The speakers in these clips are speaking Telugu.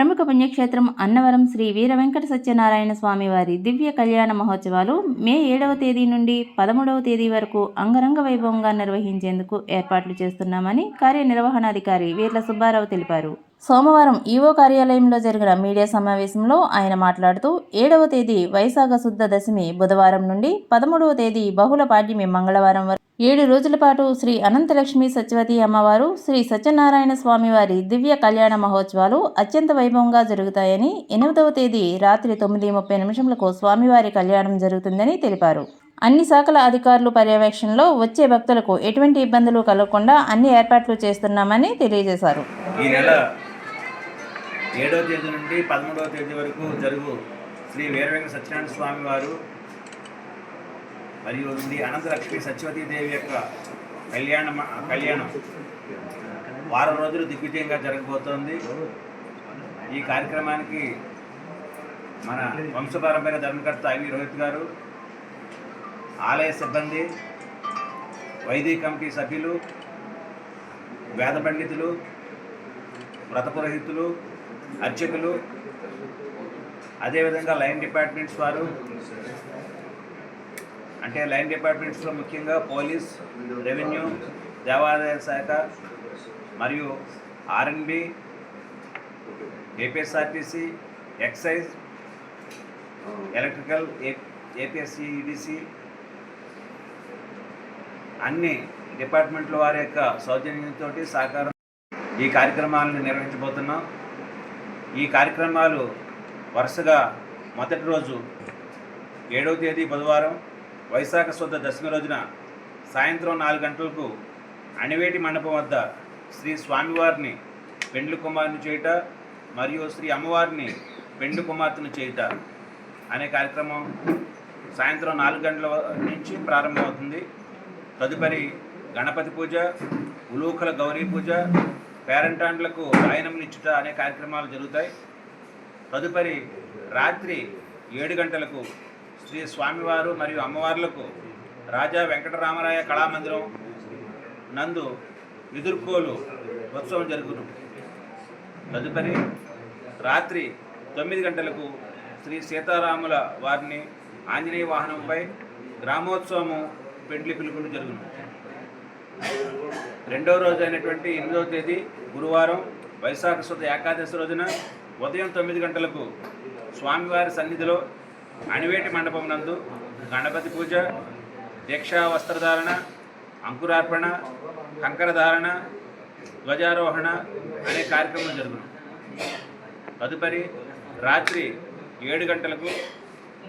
ప్రముఖ పుణ్యక్షేత్రం అన్నవరం శ్రీ వీర వెంకట సత్యనారాయణ స్వామి వారి దివ్య కళ్యాణ మహోత్సవాలు మే ఏడవ తేదీ నుండి పదమూడవ తేదీ వరకు అంగరంగ వైభవంగా నిర్వహించేందుకు ఏర్పాట్లు చేస్తున్నామని కార్యనిర్వహణాధికారి వీర్ల సుబ్బారావు తెలిపారు. సోమవారం ఈవో కార్యాలయంలో జరిగిన మీడియా సమావేశంలో ఆయన మాట్లాడుతూ ఏడవ తేదీ వైశాఖ శుద్ధ దశమి బుధవారం నుండి పదమూడవ తేదీ బహుళ పాడ్యమి మంగళవారం వరకు ఏడు రోజుల పాటు శ్రీ అనంతలక్ష్మి సత్యవతి అమ్మవారు శ్రీ సత్యనారాయణ స్వామివారి దివ్య కళ్యాణ మహోత్సవాలు అత్యంత వైభవంగా జరుగుతాయని ఎనిమిదవ తేదీ రాత్రి తొమ్మిది ముప్పై నిమిషములకు స్వామివారి కళ్యాణం జరుగుతుందని తెలిపారు. అన్ని శాఖల అధికారులు పర్యవేక్షణలో వచ్చే భక్తులకు ఎటువంటి ఇబ్బందులు కలగకుండా అన్ని ఏర్పాట్లు చేస్తున్నామని తెలియజేశారు. ఈ నెల ఏడవ తేదీ నుండి పదమూడవ తేదీ వరకు జరుగు శ్రీ వీరవెంకట సత్యనారాయణ స్వామి వారు మరియు శ్రీ అనంతలక్ష్మి సత్యవతీదేవి యొక్క కళ్యాణ కళ్యాణం. వారం రోజులు దిగ్విజయంగా జరగబోతోంది. ఈ కార్యక్రమానికి మన వంశపారంపర్య ధర్మకర్త ఐవి రోహిత్ గారు ఆలయ సిబ్బంది వైదిక కమిటీ సభ్యులు వేద పండితులు వ్రత పురోహితులు అర్చకులు అదేవిధంగా లైన్ డిపార్ట్మెంట్స్ వారు అంటే లైన్ డిపార్ట్మెంట్స్లో ముఖ్యంగా పోలీస్ రెవెన్యూ దేవాదాయ శాఖ మరియు RNB APSRTC excise electrical A APSCEDC అన్ని డిపార్ట్మెంట్ల వారి యొక్క సౌజన్యంతో సహకారం ఈ కార్యక్రమాలను నిర్వహించబోతున్నాం. ఈ కార్యక్రమాలు వరుసగా మొదటి రోజు ఏడవ తేదీ బుధవారం వైశాఖ శుద్ధ దశమి రోజున సాయంత్రం నాలుగు గంటలకు అణివేటి మండపం వద్ద శ్రీ స్వామివారిని పెండ్లి కుమారుని చేయుట మరియు శ్రీ అమ్మవారిని పెండ్లి కుమార్తెను చేయుట అనే కార్యక్రమం సాయంత్రం నాలుగు గంటల నుంచి ప్రారంభమవుతుంది. తదుపరి గణపతి పూజ ఉలూకల గౌరీ పూజ పేరంటాండ్లకు ఆయనమునిచ్చుట అనే కార్యక్రమాలు జరుగుతాయి. తదుపరి రాత్రి ఏడు గంటలకు శ్రీ స్వామివారు మరియు అమ్మవార్లకు రాజా వెంకటరామరాయ కళామందిరం నందు ఎదుర్కోలు ఉత్సవం జరుగును. తదుపరి రాత్రి తొమ్మిది గంటలకు శ్రీ సీతారాముల వారిని ఆంజనేయ వాహనంపై గ్రామోత్సవము పెండ్లి పిలుపులు జరుగును. రెండవ రోజు అయినటువంటి ఎనిమిదవ తేదీ గురువారం వైశాఖ శుద్ధ ఏకాదశి రోజున ఉదయం తొమ్మిది గంటలకు స్వామివారి సన్నిధిలో అణివేటి మండపం నందు గణపతి పూజ దీక్షా వస్త్రధారణ అంకురార్పణ కంకరధారణ ధ్వజారోహణ అనే కార్యక్రమం జరుగును. తదుపరి రాత్రి ఏడు గంటలకు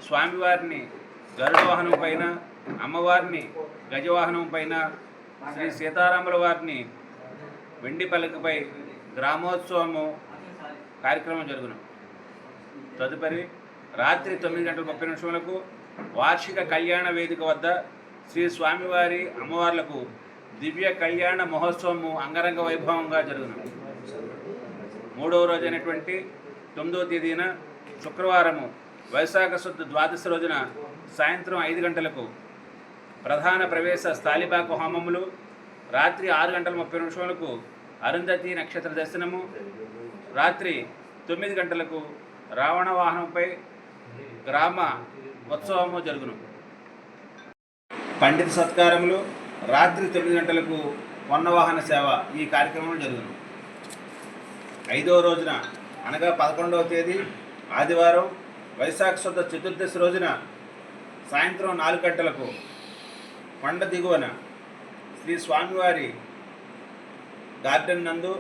స్వామివారిని గరుడవాహనం పైన అమ్మవారిని గజవాహనం పైన శ్రీ సీతారాముల వారిని వెండి పలకపై గ్రామోత్సవము కార్యక్రమం జరుగును. తదుపరి రాత్రి తొమ్మిది గంటల ముప్పై నిమిషములకు వార్షిక కళ్యాణ వేదిక వద్ద శ్రీ స్వామివారి అమ్మవార్లకు దివ్య కళ్యాణ మహోత్సవము అంగరంగ వైభవంగా జరుగును. మూడవ రోజు అయినటువంటి తొమ్మిదవ తేదీన శుక్రవారము వైశాఖ శుద్ధ ద్వాదశి రోజున సాయంత్రం ఐదు గంటలకు ప్రధాన ప్రవేశ స్థాలిపాక హోమములు రాత్రి ఆరు గంటల ముప్పై నిమిషములకు అరుంధతి నక్షత్ర దర్శనము రాత్రి తొమ్మిది గంటలకు రావణ వాహనంపై గ్రామ ఉత్సవము జరుగును. పండిత సత్కారములు రాత్రి తొమ్మిది గంటలకు పొన్నవాహన సేవ ఈ కార్యక్రమం జరుగును. ఐదవ రోజున అనగా పదకొండవ తేదీ ఆదివారం వైశాఖ శుద్ధ చతుర్దశి రోజున సాయంత్రం నాలుగు గంటలకు కొండ దిగువన శ్రీ స్వామివారి గార్డెన్ నందు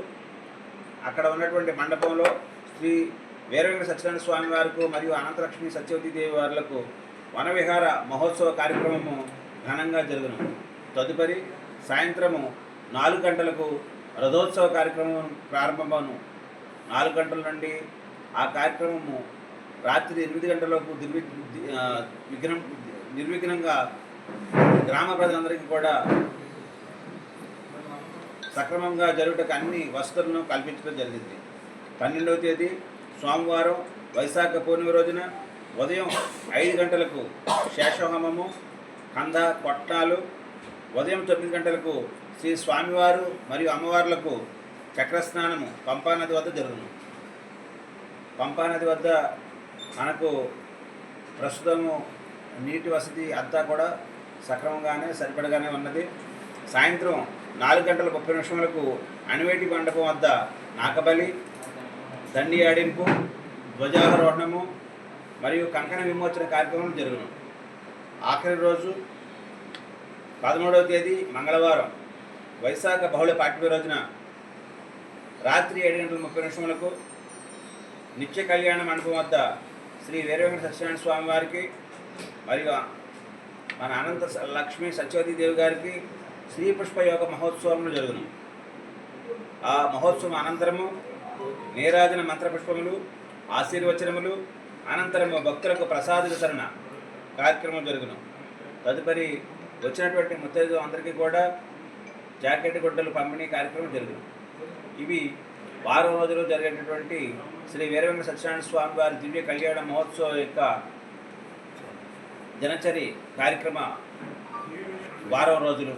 అక్కడ ఉన్నటువంటి మండపంలో శ్రీ వీరవెంకట సత్యనారాయణ స్వామి వారికి మరియు అనంతలక్ష్మి సత్యవతీదేవి వార్లకు వనవిహార మహోత్సవ కార్యక్రమము ఘనంగా జరుగును. తదుపరి సాయంత్రము నాలుగు గంటలకు రథోత్సవ కార్యక్రమం ప్రారంభమను నాలుగు గంటల నుండి ఆ కార్యక్రమము రాత్రి ఎనిమిది గంటలకు దుర్వి విఘ్నం నిర్విఘ్నంగా గ్రామ ప్రజలందరికీ కూడా సక్రమంగా జరుగుటకు అన్ని వసతులను కల్పించడం జరిగింది. పన్నెండవ తేదీ సోమవారం వైశాఖ పౌర్ణమి రోజున ఉదయం ఐదు గంటలకు శేషహోమము కంద కొట్టాలు ఉదయం తొమ్మిది గంటలకు శ్రీ స్వామివారు మరియు అమ్మవార్లకు చక్రస్నానము పంపానది వద్ద జరుగును. పంపానది వద్ద మనకు ప్రస్తుతము నీటి వసతి అంతా కూడా సక్రమంగానే సరిపడగానే ఉన్నది. సాయంత్రం నాలుగు గంటల ముప్పై నిమిషములకు అణివేటి మండపం వద్ద నాకబలి దండి ఆడింపు ధ్వజారోహణము మరియు కంకణ విమోచన కార్యక్రమం జరుగును. ఆఖరి రోజు పదమూడవ తేదీ మంగళవారం వైశాఖ బహుళ పాఠ్య రోజున రాత్రి ఏడు గంటల ముప్పై నిమిషములకు నిత్య కళ్యాణ మండపం వద్ద శ్రీ వీరవెంకట సత్యనారాయణ స్వామి వారికి మరియు మన అనంత లక్ష్మీ సత్యవతీ దేవి గారికి శ్రీ పుష్ప యోగ మహోత్సవములు జరుగును. ఆ మహోత్సవం అనంతరము నీరాజన మంత్రపుష్పములు ఆశీర్వచనములు అనంతరము భక్తులకు ప్రసాద వితరణ కార్యక్రమం జరుగును. తదుపరి వచ్చినటువంటి ముత్తైదు అందరికీ కూడా జాకెట్ గుడ్డలు పంపిణీ కార్యక్రమం జరుగును. ఇవి వారం రోజులు జరిగేటటువంటి శ్రీ వీరవెంకట సత్యనారాయణ స్వామి వారి దివ్య కళ్యాణ మహోత్సవం యొక్క దినచరి కార్యక్రమ వారం రోజులు